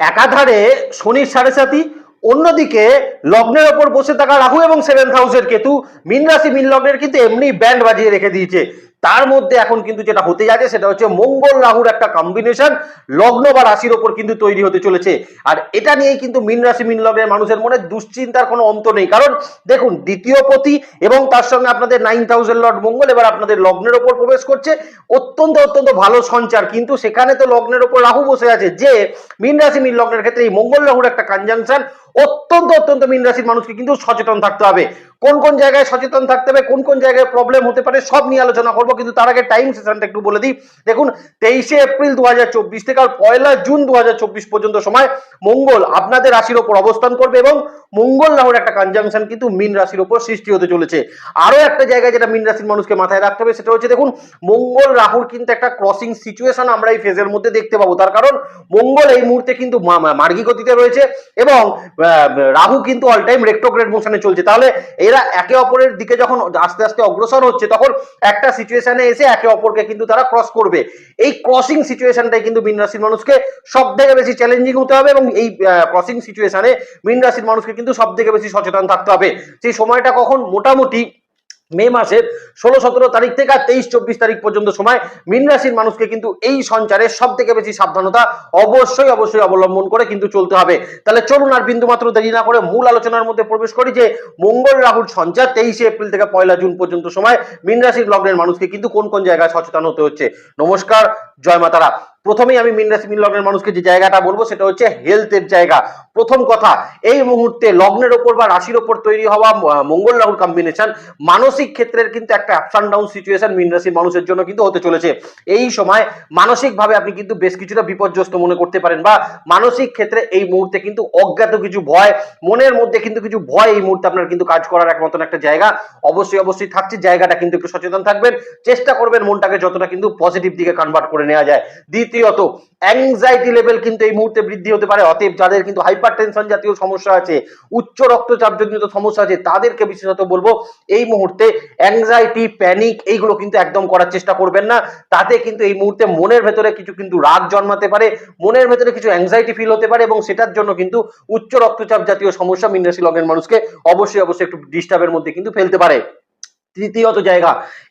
একাধারে শনির সাড়ে সাতি অন্যদিকে লগ্নের ওপর বসে থাকা রাহু এবং সেভেন্থ হাউসের কেতু, মিন রাশি, মিন লগ্নের কিন্তু এমনি ব্যান্ড বাজিয়ে রেখে দিয়েছে। তার মধ্যে এখন কিন্তু যেটা হতে যাচ্ছে সেটা হচ্ছে মঙ্গল রাহুর একটা কম্বিনেশন লগ্ন বা রাশির ওপর কিন্তু তৈরি হতে চলেছে। আর এটা নিয়েই কিন্তু মিন রাশি, মিন লগ্নের মানুষের মনে দুশ্চিন্তার কোনো অন্ত নেই। কারণ দেখুন, দ্বিতীয় পতি এবং তার সঙ্গে আপনাদের নাইন থাউজেন্ড লর্ড মঙ্গল এবার আপনাদের লগ্নের ওপর প্রবেশ করছে। অত্যন্ত অত্যন্ত ভালো সঞ্চার। কিন্তু সেখানে তো লগ্নের ওপর রাহু বসে আছে যে মিন রাশি, মিন লগ্নের ক্ষেত্রে এই মঙ্গল রাহুর একটা কনজাংশন অত্যন্ত অত্যন্ত মিন রাশির মানুষকে কিন্তু সচেতন থাকতে হবে। কোন কোন জায়গায় সচেতন থাকতে হবে, কোন কোন জায়গায় প্রবলেম হতে পারে, সব নিয়ে আলোচনা করব। কিন্তু তার আগে টাইম সেশনটা একটু বলে দিই। দেখুন, তেইশে এপ্রিল দুহাজার চব্বিশ থেকে আর পয়লা জুন দুহাজার চব্বিশ পর্যন্ত সময় মঙ্গল আপনাদের রাশির ওপর অবস্থান করবে এবং মঙ্গল রাহুর একটা কনজাংশন কিন্তু মিন রাশির ওপর সৃষ্টি হতে চলেছে। আরও একটা জায়গায় যেটা মিন রাশির মানুষকে মাথায় রাখতে হবে, সেটা হচ্ছে দেখুন, মঙ্গল রাহুর কিন্তু একটা ক্রসিং সিচুয়েশন আমরা এই ফেজের মধ্যে দেখতে পাবো। তার কারণ মঙ্গল এই মুহূর্তে কিন্তু মার্গী গতিতে রয়েছে এবং রাহু কিন্তু অল টাইম রেক্টোগ্রেড মোশনে চলছে। তাহলে এরা একে অপরের দিকে যখন আস্তে আস্তে অগ্রসর হচ্ছে, তখন একটা সিচুয়েশনে এসে একে অপরকে কিন্তু তারা ক্রস করবে। এই ক্রসিং সিচুয়েশনটাই কিন্তু মিন রাশির মানুষকে সব থেকে বেশি চ্যালেঞ্জিং হতে হবে এবং এই ক্রসিং সিচুয়েশনে মিন রাশির মানুষকে কিন্তু সব থেকে বেশি সচেতন থাকতে হবে। সেই সময়টা কখন? মোটামুটি মে মাসের ষোলো, সতেরো তারিখ থেকে আর তেইশ, চব্বিশ তারিখ পর্যন্ত সময় মীন রাশির মানুষকে কিন্তু এই সঞ্চারে সব থেকে বেশি সাবধানতা অবশ্যই অবশ্যই অবলম্বন করে কিন্তু চলতে হবে। তাহলে চলুন আর বিন্দু মাত্র দেরি না করে মূল আলোচনার মধ্যে প্রবেশ করি যে মঙ্গল রাহুর সঞ্চার তেইশে এপ্রিল থেকে পয়লা জুন পর্যন্ত সময় মীন রাশির লগ্নের মানুষকে কিন্তু কোন কোন জায়গায় সচেতন হতে হচ্ছে। নমস্কার, জয় মাতারা। প্রথমেই আমি মিন রাশি, মিন লগ্নের মানুষকে যে জায়গাটা বলব সেটা হচ্ছে হেলথের জায়গা। প্রথম কথা, এই মুহূর্তে লগ্নের ওপর বা রাশির ওপর তৈরি হওয়া মঙ্গল রাহুল কম্বিনেশন মানসিক ক্ষেত্রের কিন্তু একটা আপস অ্যান্ড ডাউন সিচুয়েশন মিন রাশির মানুষের জন্য কিন্তু হতে চলেছে। এই সময় মানসিকভাবে আপনি কিন্তু বেশ কিছুটা বিপর্যস্ত মনে করতে পারেন বা মানসিক ক্ষেত্রে এই মুহূর্তে কিন্তু অজ্ঞাত কিছু ভয়, মনের মধ্যে কিন্তু কিছু ভয় এই মুহূর্তে আপনার কিন্তু কাজ করার এক মতন একটা জায়গা। অবশ্যই অবশ্যই থাকছে, জায়গাটা কিন্তু একটু সচেতন থাকবেন, চেষ্টা করবেন মনটাকে যতটা কিন্তু পজিটিভ দিকে কনভার্ট করে নেওয়া যায়। দ্বিতীয়ত অ্যাংজাইটি লেভেল কিন্তু এই মুহূর্তে বৃদ্ধি হতে পারে। অতএব যাদের কিন্তু হাইপার টেনশন জাতীয় সমস্যা আছে, উচ্চ রক্তচাপ জনিত সমস্যা আছে, তাদেরকে বিশেষত বলব, এই মুহূর্তে অ্যাংজাইটি প্যানিক এইগুলো কিন্তু একদম করার চেষ্টা করবেন না। তাতে কিন্তু এই মুহূর্তে মনের ভেতরে কিছু কিন্তু রাগ জন্মাতে পারে, মনের ভেতরে কিছু অ্যাংজাইটি ফিল হতে পারে এবং সেটার জন্য কিন্তু উচ্চ রক্তচাপ জাতীয় সমস্যা মিনরাশি লগের মানুষকে অবশ্যই অবশ্যই একটু ডিস্টার্বের মধ্যে কিন্তু ফেলতে পারে। তৃতীয়ত জায়গা।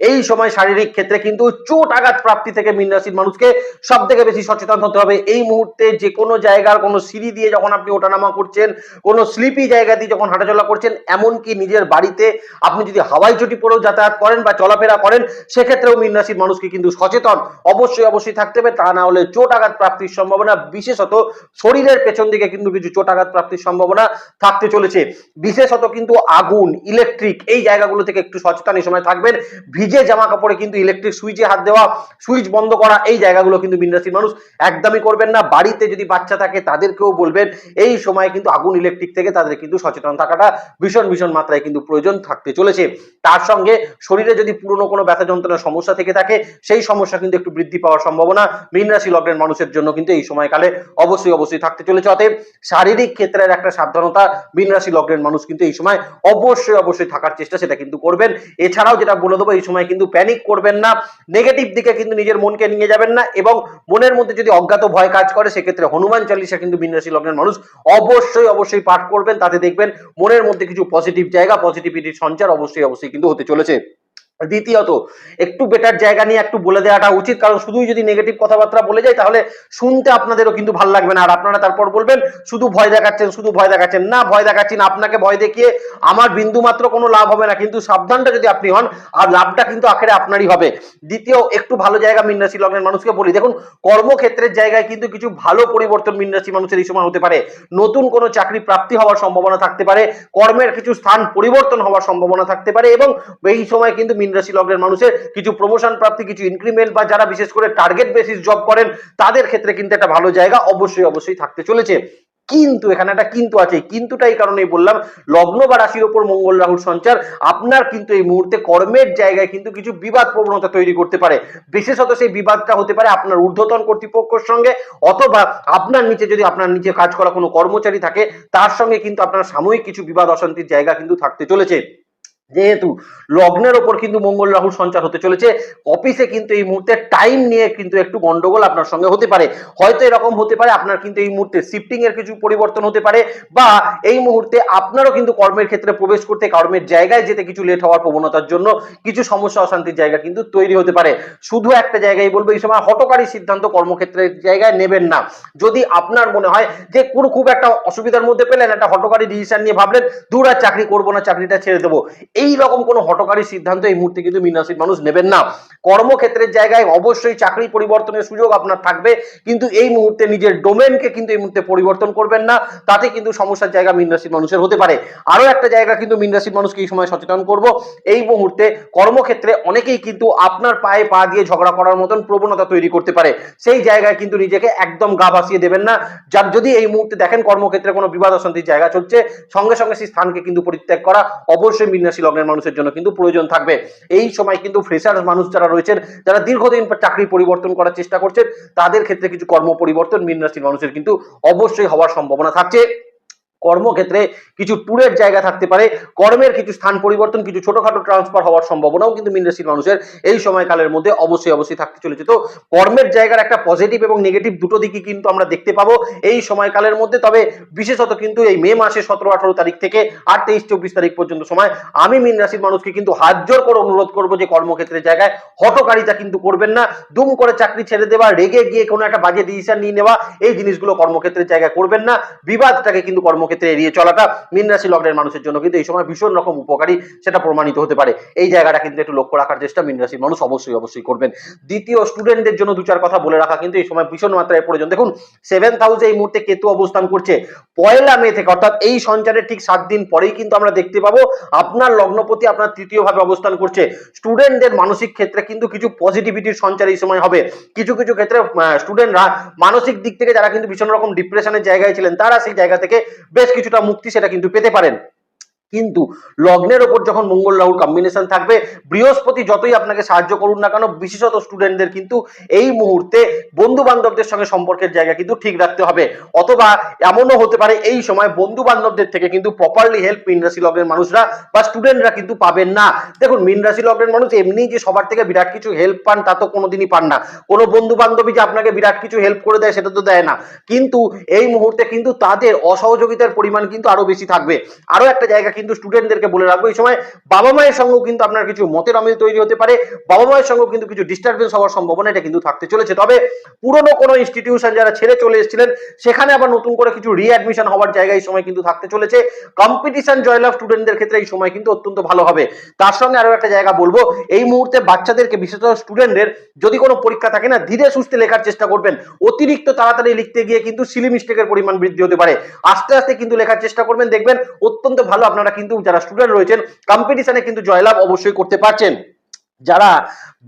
এই সময় শারীরিক ক্ষেত্রে কিন্তু চোট আঘাত প্রাপ্তি থেকে মীন রাশির মানুষকে সব থেকে বেশি সচেতন হতে হবে। এই মুহূর্তে যে কোনো জায়গার কোনো সিঁড়ি দিয়ে যখন আপনি ওঠানামা করছেন, কোনো স্লিপি জায়গা দিয়ে যখন হাঁটাচলা করছেন, এমনকি নিজের বাড়িতে আপনি যদি হাওয়াই চটি পরেও যাতায়াত করেন বা চলাফেরা করেন, সেক্ষেত্রেও মীন রাশির মানুষকে কিন্তু সচেতন অবশ্যই অবশ্যই থাকতে হবে। তা না হলে চোট আঘাত প্রাপ্তির সম্ভাবনা, বিশেষত শরীরের পেছন দিকে কিন্তু কিছু চোট আঘাত প্রাপ্তির সম্ভাবনা থাকতে চলেছে। বিশেষত কিন্তু আগুন ইলেকট্রিক এই জায়গাগুলো থেকে একটু সচেতন এই সময় থাকবেন। ভিজে জামা কাপড়ে কিন্তু ইলেকট্রিক সুইচে হাত দেওয়া সুইচ বন্ধ করা, এই জায়গাগুলো কিন্তু মিনরাশির মানুষ একদমই করবেন না। বাড়িতে যদি বাচ্চা থাকে, তাদেরকেও বলবেন, এই সময় কিন্তু আগুন ইলেকট্রিক থেকে তাদের কিন্তু সচেতন থাকাটা ভীষণ ভীষণ মাত্রায় কিন্তু প্রয়োজন থাকতে চলেছে। তার সঙ্গে শরীরে যদি পুরনো কোনো ব্যথা যন্ত্রণার সমস্যা থেকে থাকে, সেই সমস্যা কিন্তু একটু বৃদ্ধি পাওয়ার সম্ভাবনা। মীন রাশি লগ্নের মানুষের জন্য কিন্তু এই সময়কালে অবশ্যই অবশ্যই থাকতে চলেছে। অতএব শারীরিক ক্ষেত্রের একটা সাবধানতা মীন রাশি লগ্নের মানুষ কিন্তু এই সময় অবশ্যই অবশ্যই থাকার চেষ্টা সেটা কিন্তু করবেন। এছাড়াও যেটা বলে দেবো, এই সময় কিন্তু প্যানিক করবেন না। নেগেটিভ দিকে কিন্তু নিজের মনকে নিয়ে যাবেন না এবং মনের মধ্যে যদি অজ্ঞাত ভয় কাজ করে, সেক্ষেত্রে হনুমান চালিশা কিন্তু রাশি লগ্নের মানুষ অবশ্যই অবশ্যই পাঠ করবেন। তাতে দেখবেন মনের মধ্যে কিছু পজিটিভ জায়গা পজিটিভিটির সঞ্চার অবশ্যই অবশ্যই কিন্তু হতে চলেছে। দ্বিতীয়ত, একটু বেটার জায়গা নিয়ে একটু বলে দেওয়াটা উচিত। কারণ শুধুই যদি নেগেটিভ কথাবার্তা বলে যায়, তাহলে শুনতে আপনাদেরও কিন্তু ভালো লাগবে না। আর আপনারা তারপর বলবেন, শুধু ভয় দেখাচ্ছেন, শুধু ভয় দেখাচ্ছেন। না, ভয় দেখাচ্ছি না, আপনাকে ভয় দেখিয়ে আমার বিন্দু মাত্র কোনো লাভ হবে না। কিন্তু সাবধানটা যদি আপনি হন, আর লাভটা কিন্তু আখেরে আপনারই হবে। দ্বিতীয়, একটু ভালো জায়গা মিনরাশি লগ্নের মানুষকে বলি। দেখুন, কর্মক্ষেত্রের জায়গায় কিন্তু কিছু ভালো পরিবর্তন মিনরাশি মানুষের এই সময় হতে পারে। নতুন কোনো চাকরি প্রাপ্তি হওয়ার সম্ভাবনা থাকতে পারে। কর্মের কিছু স্থান পরিবর্তন হওয়ার সম্ভাবনা থাকতে পারে এবং এই সময় কিন্তু মিন রাশি লগ্নের মানুষের কিছু প্রমোশন প্রাপ্তি, কিছু ইনক্রিমেন্ট বা যারা বিশেষ করে টার্গেট বেসিস জব করেন, তাদের ক্ষেত্রে কিন্তু একটা ভালো জায়গা অবশ্যই অবশ্যই থাকতে চলেছে। কিন্তু এখানে একটা কিন্তু আছে, কিন্তুটা এই কারণেই বললাম, লগ্ন বা রাশির ওপর মঙ্গল রাহুর সঞ্চার, আপনার কিন্তু এই মুহূর্তে কর্মের জায়গায় কিন্তু কিছু বিবাদ প্রবণতা তৈরি করতে পারে। বিশেষত সেই বিবাদটা হতে পারে আপনার ঊর্ধ্বতন কর্তৃপক্ষের সঙ্গে, অথবা আপনার নিচে যদি আপনার নিচে কাজ করা কোনো কর্মচারী থাকে, তার সঙ্গে কিন্তু আপনার সাময়িক কিছু বিবাদ অশান্তির জায়গা কিন্তু থাকতে চলেছে। যেহেতু লগ্নের ওপর কিন্তু মঙ্গল রাহুর সঞ্চার হতে চলেছে অফিসে কিন্তু এই মুহূর্তে টাইম নিয়ে কিন্তু একটু গন্ডগোল আপনার সঙ্গে হতে পারে। হয়তো এরকম হতে পারে, আপনার কিন্তু এই মুহূর্তে শিফটিং এর কিছু পরিবর্তন হতে পারে, বা এই মুহূর্তে আপনারও কিন্তু কর্মের ক্ষেত্রে প্রবেশ করতে, কর্মের জায়গায় যেতে কিছু লেট হওয়ার প্রবণতার জন্য কিছু সমস্যা, অশান্তির জায়গা কিন্তু তৈরি হতে পারে। শুধু একটা জায়গায় বলব, এই সময় হটকারী সিদ্ধান্ত কর্মক্ষেত্রের জায়গায় নেবেন না। যদি আপনার মনে হয় যে কোনো খুব একটা অসুবিধার মধ্যে পেলেন, একটা হটকারী ডিসিশন নিয়ে ভাবলেন, দূর আর চাকরি করব না, চাকরিটা ছেড়ে দেবো। এই রকম কোনো হটকারী সিদ্ধান্ত এই মুহূর্তে কিন্তু মীন রাশির মানুষ নেবেন না। কর্মক্ষেত্রের জায়গায় অবশ্যই চাকরি পরিবর্তনের সুযোগ আপনার থাকবে, কিন্তু এই মুহূর্তে নিজের ডোমেনকে কিন্তু এই মুহূর্তে পরিবর্তন করবেন না, তাতে কিন্তু সমস্যার জায়গা মীন রাশির মানুষের হতে পারে। আরও একটা জায়গা কিন্তু মীন রাশির মানুষকে এই সময় সচেতন করব, এই মুহূর্তে কর্মক্ষেত্রে অনেকেই কিন্তু আপনার পায়ে পা দিয়ে ঝগড়া করার মতন প্রবণতা তৈরি করতে পারে। সেই জায়গায় কিন্তু নিজেকে একদম গা ভাসিয়ে দেবেন না। যার যদি এই মুহূর্তে দেখেন কর্মক্ষেত্রে কোনো বিবাদ অশান্তির জায়গা চলছে, সঙ্গে সঙ্গে সেই স্থানকে কিন্তু পরিত্যাগ করা, অবশ্যই মীন রাশি লগ্নের মানুষের জন্য কিন্তু প্রয়োজন থাকবে। এই সময় কিন্তু ফ্রেশার মানুষ যারা রয়েছেন, যারা দীর্ঘদিন চাকরি পরিবর্তন করার চেষ্টা করছেন, তাদের ক্ষেত্রে কিছু কর্ম পরিবর্তন মীন রাশির মানুষের কিন্তু অবশ্যই হওয়ার সম্ভাবনা থাকছে। কর্মক্ষেত্রে কিছু ট্যুরের জায়গা থাকতে পারে, কর্মের কিছু স্থান পরিবর্তন, কিছু ছোটখাটো ট্রান্সফার হওয়ার সম্ভাবনাও কিন্তু মীন রাশির মানুষের এই সময়কালের মধ্যে অবশ্যই অবশ্যই থাকতে চলেছে। তো কর্মের জায়গার একটা পজিটিভ এবং নেগেটিভ দুটো দিকই কিন্তু আমরা দেখতে পাবো এই সময়কালের মধ্যে। তবে বিশেষত কিন্তু এই মে মাসে সতেরো, আঠারো তারিখ থেকে আর তেইশ, চব্বিশ তারিখ পর্যন্ত সময় আমি মীন রাশির মানুষকে কিন্তু হাত জোর করে অনুরোধ করব যে কর্মক্ষেত্রের জায়গায় হটকারিতা কিন্তু করবেন না। দুম করে চাকরি ছেড়ে দেওয়া, রেগে গিয়ে কোনো একটা বাজে ডিসিশন নিয়ে নেওয়া, এই জিনিসগুলো কর্মক্ষেত্রের জায়গায় করবেন না। বিবাদটাকে কিন্তু কর্মক্ষেত্রে এড়িয়ে চলাটা মীন রাশি লগ্নের মানুষের জন্য কিন্তু এই সময় ভীষণ রকম উপকারী, সেটা প্রমাণিত হতে পারে। এই জায়গাটা কিন্তু একটু লক্ষ্য রাখার চেষ্টা মীন রাশির মানুষ অবশ্যই অবশ্যই করবেন। দ্বিতীয় স্টুডেন্টদের জন্য দু চার কথা বলে রাখা কিন্তু এই সময় ভীষণ মাত্রায় প্রয়োজন। দেখুন সেভেন্থ হাউসে এই মুহূর্তে কেতু অবস্থান করছে। পয়লা মে থেকে, অর্থাৎ এই সঞ্চারের ঠিক সাত দিন পরেই কিন্তু আমরা দেখতে পাবো আপনার লগ্নপতি আপনার তৃতীয় ভাবে অবস্থান করছে। স্টুডেন্টদের মানসিক ক্ষেত্রে কিন্তু কিছু পজিটিভিটির সঞ্চার এই সময় হবে। কিছু কিছু ক্ষেত্রে স্টুডেন্টরা মানসিক দিক থেকে যারা কিন্তু ভীষণ রকম ডিপ্রেশনের জায়গায় ছিলেন, তারা সেই জায়গা থেকে বেশ কিছুটা মুক্তি সেটা কিন্তু পেতে পারেন। কিন্তু লগ্নের ওপর যখন মঙ্গল রাহুর কম্বিনেশন থাকবে, বৃহস্পতি যতই আপনাকে সাহায্য করুন না কেন, বিশেষত স্টুডেন্টদের কিন্তু এই মুহূর্তে বন্ধু বান্ধবদের সঙ্গে সম্পর্কের জায়গা কিন্তু ঠিক রাখতে হবে। অথবা এমনও হতে পারে, এই সময় বন্ধু বান্ধবদের থেকে কিন্তু প্রপারলি হেল্প মিন রাশি লগ্নের মানুষরা বা স্টুডেন্টরা কিন্তু পাবেন না। দেখুন মিন রাশি লগ্নের মানুষ এমনি যে সবার থেকে বিরাট কিছু হেল্প পান, তা তো কোনোদিনই পান না। কোনো বন্ধু বান্ধবী যে আপনাকে বিরাট কিছু হেল্প করে দেয়, সেটা তো দেয় না। কিন্তু এই মুহূর্তে কিন্তু তাদের অসহযোগিতার পরিমাণ কিন্তু আরও বেশি থাকবে। আরও একটা জায়গা কিন্তু স্টুডেন্টদেরকে বলে রাখব। এই সময় বাবা মায়ের সঙ্গেও কিন্তু আপনার কিছু মতের অমিল তৈরি হতে পারে। বাবা মায়ের সঙ্গেও কিন্তু কিছু ডিস্টারবেন্স হওয়ার সম্ভাবনা এটা কিন্তু থাকতে চলেছে। তবে পুরনো কোনো ইনস্টিটিউশন যারা ছেড়ে চলে এসেছিলেন, সেখানে আবার নতুন করে কিছু রিঅ্যাডমিশন হওয়ার জায়গা এই সময় কিন্তু থাকতে চলেছে। কম্পিটিশন জয়লাভ স্টুডেন্টদের ক্ষেত্রে এই সময় কিন্তু অত্যন্ত ভালো হবে। তার সঙ্গে আরও একটা জায়গা বলব, এই মুহূর্তে বাচ্চাদেরকে, বিশেষত স্টুডেন্টদের যদি কোনো পরীক্ষা থাকে না, ধীরে সুস্থে লেখার চেষ্টা করবেন। অতিরিক্ত তাড়াতাড়ি লিখতে গিয়ে কিন্তু সিলি মিস্টেকের পরিমাণ বৃদ্ধি হতে পারে। আস্তে আস্তে কিন্তু লেখার চেষ্টা করবেন। দেখবেন অত্যন্ত ভালো আপনারা কিন্তু যারা স্টুডেন্ট রয়েছেন কম্পিটিশনে কিন্তু জয়লাভ অবশ্যই করতে পারছেন। যারা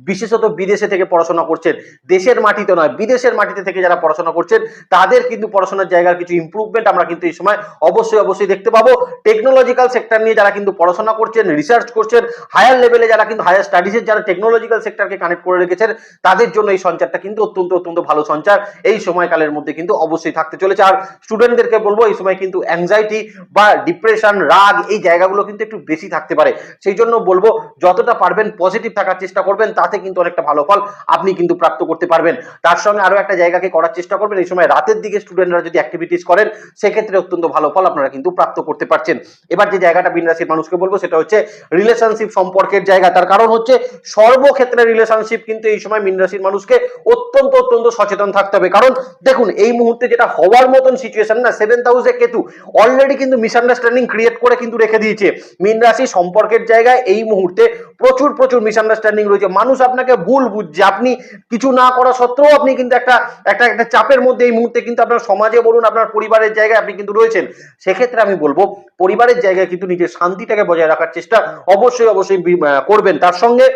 বিশেষত বিদেশে থেকে পড়াশোনা করছেন। দেশের মাটিতে নয়, বিদেশের মাটিতে থেকে যারা পড়াশোনা করছেন, তাদের কিন্তু পড়াশোনার জায়গার কিছু ইম্প্রুভমেন্ট আমরা কিন্তু এই সময় অবশ্যই অবশ্যই দেখতে পাবো। টেকনোলজিক্যাল সেক্টর নিয়ে যারা কিন্তু পড়াশোনা করছেন রিসার্চ করছেন হায়ার লেভেলে যারা কিন্তু হায়ার স্টাডিজের যারা টেকনোলজিক্যাল সেক্টরকে কানেক্ট করে রেখেছেন, তাদের জন্য এই সঞ্চারটা কিন্তু অত্যন্ত অত্যন্ত ভালো সঞ্চার। এই সময়কালের মধ্যে কিন্তু অবশ্যই থাকতে চলেছে। আর স্টুডেন্টদেরকে বলব, এই সময় কিন্তু অ্যাংজাইটি বা ডিপ্রেশন রাগ এই জায়গাগুলো কিন্তু একটু বেশি থাকতে পারে। সেই জন্য বলব, যতটা পারবেন পজিটিভ থাকার চেষ্টা করবেন তাতে কিন্তু অনেকটা ভালো ফল আপনি কিন্তু প্রাপ্ত করতে পারবেন। তার সঙ্গে আরও একটা জায়গাকে করার চেষ্টা করবেন। এই সময় রাতের দিকে স্টুডেন্টরা যদি অ্যাক্টিভিটিস করেন, সেক্ষেত্রে অত্যন্ত ভালো ফল আপনারা কিন্তু প্রাপ্ত করতে পারছেন। এবার যে জায়গাটা বিন রাশির মানুষকে বলব, সেটা হচ্ছে রিলেশনশিপ সম্পর্কের জায়গা। তার কারণ হচ্ছে সর্বক্ষেত্রে রিলেশনশিপ কিন্তু এই সময় মিন রাশির মানুষকে অত্যন্ত অত্যন্ত সচেতন থাকতে হবে। কারণ দেখুন, এই মুহূর্তে যেটা হওয়ার মতন সিচুয়েশন না সেভেন্থ হাউসে কেতু অলরেডি কিন্তু মিসআন্ডারস্ট্যান্ডিং ক্রিয়েট করে কিন্তু রেখে দিয়েছে। মিন রাশি সম্পর্কের জায়গায় এই মুহূর্তে প্রচুর প্রচুর মিসআন্ডারস্ট্যান্ডিং রয়েছে। মানুষ আপনাকে ভুল বুঝছে। আপনি কিছু না করা সত্ত্বেও আপনি কিন্তু একটা একটা একটা চাপের মধ্যে এই মুহূর্তে কিন্তু আপনার সমাজে বলুন, আপনার পরিবারের জায়গায় আপনি কিন্তু রয়েছেন। সেক্ষেত্রে আমি বলব, পরিবারের জায়গায় কিন্তু নিজের শান্তিটাকে বজায় রাখার চেষ্টা অবশ্যই অবশ্যই করবেন। তার সঙ্গে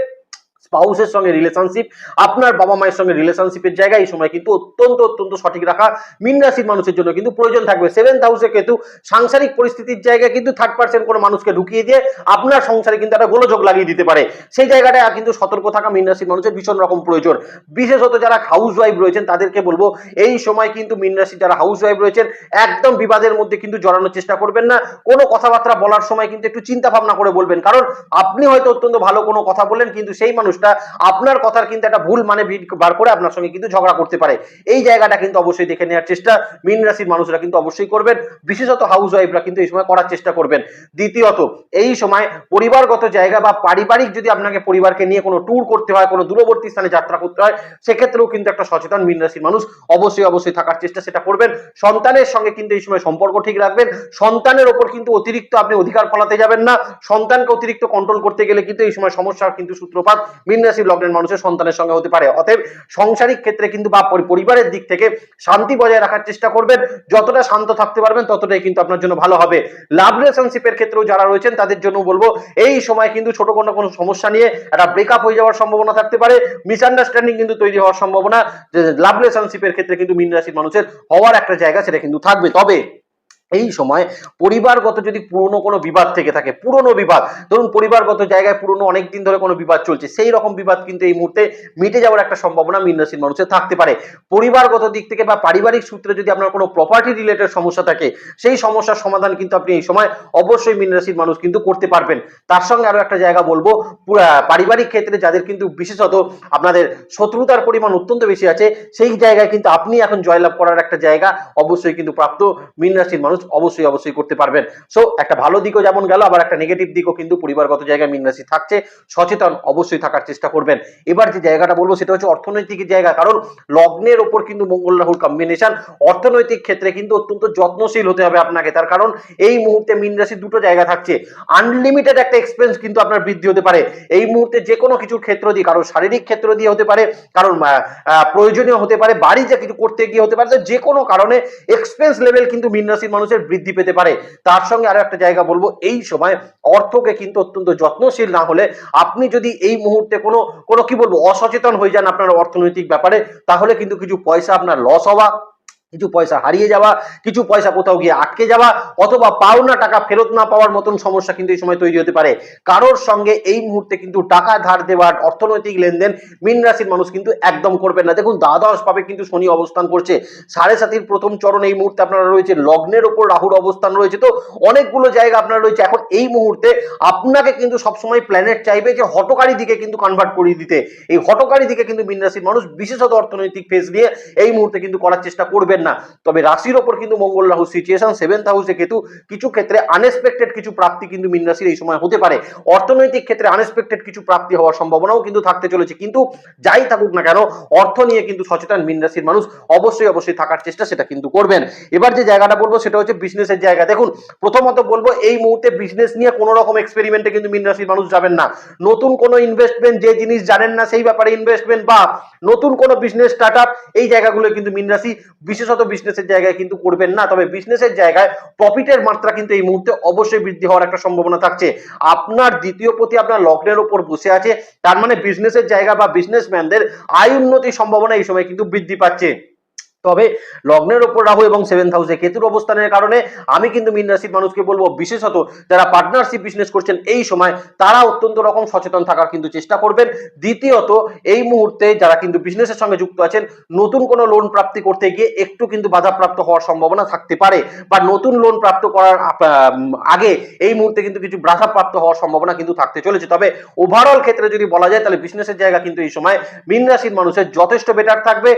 স্পাউসের সঙ্গে রিলেশনশিপ আপনার বাবা মায়ের সঙ্গে রিলেশনশিপের জায়গা এই সময় কিন্তু অত্যন্ত অত্যন্ত সঠিক রাখা। মিন রাশির মানুষের জন্য কিন্তু প্রয়োজন থাকবে। সেভেন্থ হাউসে কিন্তু সাংসারিক পরিস্থিতির জায়গায় কিন্তু থার্ড পার্সেন্ট কোনো মানুষকে ঢুকিয়ে দিয়ে আপনার সংসারে কিন্তু একটা গোলযোগ লাগিয়ে দিতে পারে। সেই জায়গাটায় কিন্তু সতর্ক থাকা মিন রাশির মানুষের ভীষণ রকম প্রয়োজন। বিশেষত যারা হাউস ওয়াইফ রয়েছেন, তাদেরকে বলব, এই সময় কিন্তু মিন রাশির যারা হাউস ওয়াইফ রয়েছেন, একদম বিবাদের মধ্যে কিন্তু জড়ানোর চেষ্টা করবেন না। কোনো কথাবার্তা বলার সময় কিন্তু একটু চিন্তা ভাবনা করে বলবেন। কারণ আপনি হয়তো অত্যন্ত ভালো কোনো কথা বললেন, কিন্তু সেই মানুষটা আপনার কথার কিন্তু একটা ভুল মানে বার করে আপনার সঙ্গে কিন্তু ঝগড়া করতে পারে। এই জায়গাটা কিন্তু অবশ্যই দেখে নেওয়ার চেষ্টা। মিন রাশির মানুষরা কিন্তু অবশ্যই করবেন। বিশেষত হাউস ওয়াইফরা কিন্তু এই সময় করার চেষ্টা করবেন। দ্বিতীয়ত, এই সময় পরিবারগত জায়গা বা পারিবারিক যদি আপনাকে পরিবারকে নিয়ে কোনো ট্যুর করতে হয়, কোনো দূরবর্তী স্থানে যাত্রা করতে হয়, সেক্ষেত্রেও কিন্তু একটা সচেতন মিন রাশির মানুষ অবশ্যই অবশ্যই থাকার চেষ্টা সেটা করবেন। সন্তানের সঙ্গে কিন্তু এই সময় সম্পর্ক ঠিক রাখবেন। সন্তানের ওপর কিন্তু অতিরিক্ত আপনি অধিকার ফলাতে যাবেন না। সন্তানকে অতিরিক্ত কন্ট্রোল করতে গেলে কিন্তু এই সময় সমস্যার কিন্তু সূত্রপাত মিন রাশির লগ্নের মানুষের সন্তানের সঙ্গে হতে পারে। অতএব সাংসারিক ক্ষেত্রে কিন্তু বা পরিবারের দিক থেকে শান্তি বজায় রাখার চেষ্টা করবেন। যতটা শান্ত থাকতে পারবেন, ততটাই কিন্তু আপনার জন্য ভালো হবে। লাভ রিলেশনশিপের ক্ষেত্রেও যারা রয়েছেন, তাদের জন্য বলব, এই সময় কিন্তু ছোট কোনো কোনো সমস্যা নিয়ে একটা ব্রেকআপ হয়ে যাওয়ার সম্ভাবনা থাকতে পারে। মিসআন্ডারস্ট্যান্ডিং কিন্তু তৈরি হওয়ার সম্ভাবনা লাভ রিলেশনশিপের ক্ষেত্রে কিন্তু মিন রাশির মানুষের হওয়ার একটা জায়গা সেটা কিন্তু থাকবে। তবে এই সময় পরিবারগত যদি পুরনো কোনো বিবাদ থেকে থাকে, পুরনো বিবাদ, ধরুন পরিবারগত জায়গায় পুরনো অনেক দিন ধরে কোনো বিবাদ চলছে, সেই রকম বিবাদ কিন্তু এই মুহূর্তে মিটে যাওয়ার একটা সম্ভাবনা মিন মানুষের থাকতে পারে। পরিবারগত দিক থেকে বা পারিবারিক সূত্রে যদি আপনার কোনো প্রপার্টি রিলেটেড সমস্যা থাকে, সেই সমস্যার সমাধান কিন্তু আপনি এই সময় অবশ্যই মিন মানুষ কিন্তু করতে পারবেন। তার সঙ্গে আরও একটা জায়গা বলব পারিবারিক ক্ষেত্রে যাদের কিন্তু বিশেষত আপনাদের শত্রুতার পরিমাণ অত্যন্ত বেশি আছে, সেই জায়গায় কিন্তু আপনি এখন জয়লাভ করার একটা জায়গা অবশ্যই কিন্তু প্রাপ্ত মিন মানুষ অবশ্যই অবশ্যই করতে পারবেন। সো একটা ভালো দিকও যেমন গেল, আবার একটা নেগেটিভ দিকও কিন্তু পরিবারগত জায়গায় মিন রাশি থাকছে। সচেতন অবশ্যই থাকার চেষ্টা করবেন। এবার যে জায়গাটা বলব, সেটা হচ্ছে অর্থনৈতিক জায়গা। কারণ লগ্নের ওপর কিন্তু মঙ্গল রাহুর কম্বিনেশন অর্থনৈতিক ক্ষেত্রে কিন্তু অত্যন্ত যত্নশীল হতে হবে আপনাকে। তার কারণ এই মুহূর্তে মিন রাশির দুটো জায়গা থাকছে। আনলিমিটেড একটা এক্সপেন্স কিন্তু আপনার বৃদ্ধি হতে পারে। এই মুহূর্তে যে কোনো কিছুর ক্ষেত্র দিয়ে কারণ শারীরিক ক্ষেত্র দিয়ে হতে পারে কারণ প্রয়োজনীয় হতে পারে, বাড়ি যা কিছু করতে গিয়ে হতে পারে যে কোনো কারণে এক্সপেন্স লেভেল কিন্তু মিন রাশির মানুষের বৃদ্ধি পেতে পারে। তার সঙ্গে আরও একটা জায়গা বলব, এই সময় অর্থকে কিন্তু অত্যন্ত যত্নশীল না হলে আপনি যদি এই মুহূর্তে কোনো কোনো কি বলব, অসচেতন হয়ে যান আপনার অর্থনৈতিক ব্যাপারে, তাহলে কিন্তু কিছু পয়সা আপনার লস হওয়া কিছু পয়সা হারিয়ে যাওয়া, কিছু পয়সা কোথাও গিয়ে আটকে যাওয়া, অথবা পাওনা টাকা ফেরত না পাওয়ার মতন সমস্যা কিন্তু এই সময় তৈরি হতে পারে। কারোর সঙ্গে এই মুহূর্তে কিন্তু টাকা ধার দেওয়ার অর্থনৈতিক লেনদেন মিন রাশির মানুষ কিন্তু একদম করবেন না। দেখুন, দ্বাদশ ভাবে কিন্তু শনি অবস্থান করছে। সাড়ে সাতির প্রথম চরণ এই মুহূর্তে আপনারা রয়েছে, লগ্নের ওপর রাহুর অবস্থান রয়েছে। তো অনেকগুলো জায়গা আপনার রয়েছে। এখন এই মুহূর্তে আপনাকে কিন্তু সবসময় প্ল্যানেট চাইবে যে হটকারী দিকে কিন্তু কনভার্ট করিয়ে দিতে। এই হটকারী দিকে কিন্তু মিন রাশির মানুষ বিশেষত অর্থনৈতিক ফেস দিয়ে এই মুহূর্তে কিন্তু করার চেষ্টা করবেন। না। তবে রাশির ওপর কিন্তু মঙ্গল রাহু সিচুয়েশন সেভেন্থ হাউসে কেতু কিছু ক্ষেত্রে আনএক্সপেক্টেড কিছু প্রাপ্তি কিন্তু মিন রাশির এই সময় হতে পারে। অর্থনৈতিক ক্ষেত্রে আনএক্সপেক্টেড কিছু প্রাপ্তি হওয়ার সম্ভাবনাও কিন্তু থাকতে চলেছে। কিন্তু যাই থাকুক না কেন, অর্থ নিয়ে কিন্তু সচেতন মিন রাশির মানুষ অবশ্যই অবশ্যই থাকার চেষ্টা সেটা কিন্তু করবেন। এবার যে জায়গাটা বলব সেটা হচ্ছে বিজনেসের জায়গা। দেখুন, প্রথমত বলব এই মুহূর্তে বিজনেস নিয়ে কোনো রকম এক্সপেরিমেন্টে কিন্তু মিন রাশির মানুষ যাবেন না। নতুন কোনো ইনভেস্টমেন্ট যে জিনিস জানেন না সেই ব্যাপারে ইনভেস্টমেন্ট বা নতুন কোনো বিজনেস স্টার্ট এই জায়গাগুলো কিন্তু মিন রাশি বিশেষত বিজনেসের জায়গায় কিন্তু করবেন না। তবে বিজনেসের জায়গায় প্রফিটের মাত্রা কিন্তু এই মুহূর্তে অবশ্যই বৃদ্ধি হওয়ার একটা সম্ভাবনা থাকছে। আপনার দ্বিতীয় প্রতি আপনার লগ্নের ওপর বসে আছে, তার মানে বিজনেসের জায়গা বা বিজনেসম্যানদের আয় উন্নতির সম্ভাবনা এই সময় কিন্তু বৃদ্ধি পাচ্ছে। তবে লগ্নের ওপর রাহু এবং সেভেন্থ হাউসে কেতুর অবস্থানের কারণে আমি কিন্তু মিন রাশির মানুষকে বলব, বিশেষত যারা পার্টনারশিপ বিজনেস করছেন এই সময়, তারা অত্যন্ত রকম সচেতন থাকার কিন্তু চেষ্টা করবেন। দ্বিতীয়ত, এই মুহূর্তে যারা কিন্তু বিজনেসের সঙ্গে যুক্ত আছেন, নতুন কোনো লোন প্রাপ্তি করতে গিয়ে একটু কিন্তু বাধাপ্রাপ্ত হওয়ার সম্ভাবনা থাকতে পারে বা নতুন লোন প্রাপ্ত করার আগে এই মুহূর্তে কিন্তু কিছু বাধাপ্রাপ্ত হওয়ার সম্ভাবনা কিন্তু থাকতে চলেছে। তবে ওভারঅল ক্ষেত্রে যদি বলা যায়, তাহলে বিজনেসের জায়গা কিন্তু এই সময় মিন রাশির মানুষের যথেষ্ট বেটার থাকবে।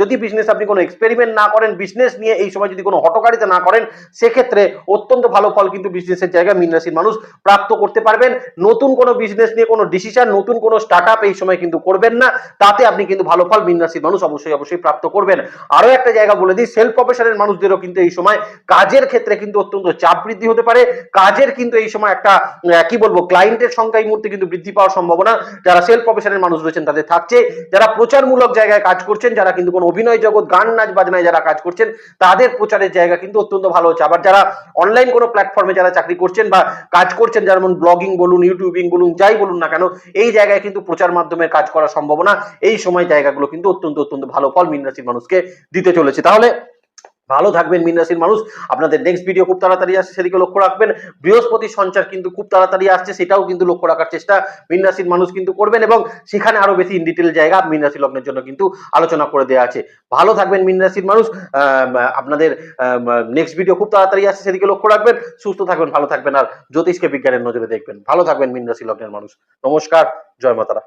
যদি বিজনেস আপনি কোনো এক্সপেরিমেন্ট না করেন বিজনেস নিয়ে এই সময় যদি কোনো হটকারিতা না করেন, সেক্ষেত্রে অত্যন্ত ভালো ফল কিন্তু বিজনেসের জায়গায় মিন রাশির মানুষ প্রাপ্ত করতে পারবেন। নতুন কোনো বিজনেস নিয়ে কোনো ডিসিশন নতুন কোনো স্টার্ট এই সময় কিন্তু করবেন না। তাতে আপনি কিন্তু ভালো ফল মিন রাশির মানুষ অবশ্যই অবশ্যই প্রাপ্ত করবেন। আরও একটা জায়গা বলে দিই সেলফ প্রফেশনের মানুষদেরও কিন্তু এই সময় কাজের ক্ষেত্রে কিন্তু অত্যন্ত চাপ বৃদ্ধি হতে পারে। কাজের কিন্তু এই সময় একটা কি বলব ক্লায়েন্টের সংখ্যা এই মুহূর্তে কিন্তু বৃদ্ধি পাওয়ার সম্ভাবনা। যারা সেলফ প্রফেশনের মানুষ রয়েছেন তাদের থাকছে। যারা প্রচারমূলক জায়গায় কাজ করছেন, যারা কিন্তু কোনো অভিনয় জগৎ গান নাচ বাজনায় যারা কাজ করছেন, তাদের প্রচারের জায়গা কিন্তু অত্যন্ত ভালো হচ্ছে। আবার যারা অনলাইন কোনো প্ল্যাটফর্মে যারা চাকরি করছেন বা কাজ করছেন যেমন ব্লগিং বলুন ইউটিউবিং বলুন, যাই বলুন না কেন, এই জায়গায় কিন্তু প্রচার মাধ্যমে কাজ করার সম্ভাবনা, এই সময় জায়গাগুলো কিন্তু অত্যন্ত অত্যন্ত ভালো ফল মিন রাশির মানুষকে দিতে চলেছে। তাহলে ভালো থাকবেন মিন রাশির মানুষ। আপনাদের নেক্সট ভিডিও খুব তাড়াতাড়ি আসছে, সেদিকে লক্ষ্য রাখবেন। বৃহস্পতি সঞ্চার কিন্তু খুব তাড়াতাড়ি আসছে, সেটাও কিন্তু লক্ষ্য রাখার চেষ্টা মিন রাশির মানুষ কিন্তু করবেন এবং সেখানে আরও বেশি ইন ডিটেল জায়গা মিন রাশি লগ্নের জন্য কিন্তু আলোচনা করে দেওয়া আছে। ভালো থাকবেন মিন রাশির মানুষ। আপনাদের নেক্সট ভিডিও খুব তাড়াতাড়ি আসছে, সেদিকে লক্ষ্য রাখবেন। সুস্থ থাকবেন, ভালো থাকবেন, আর জ্যোতিষকে বিজ্ঞানের নজরে দেখবেন। ভালো থাকবেন মিন রাশি লগ্নের মানুষ। নমস্কার, জয় মাতারা।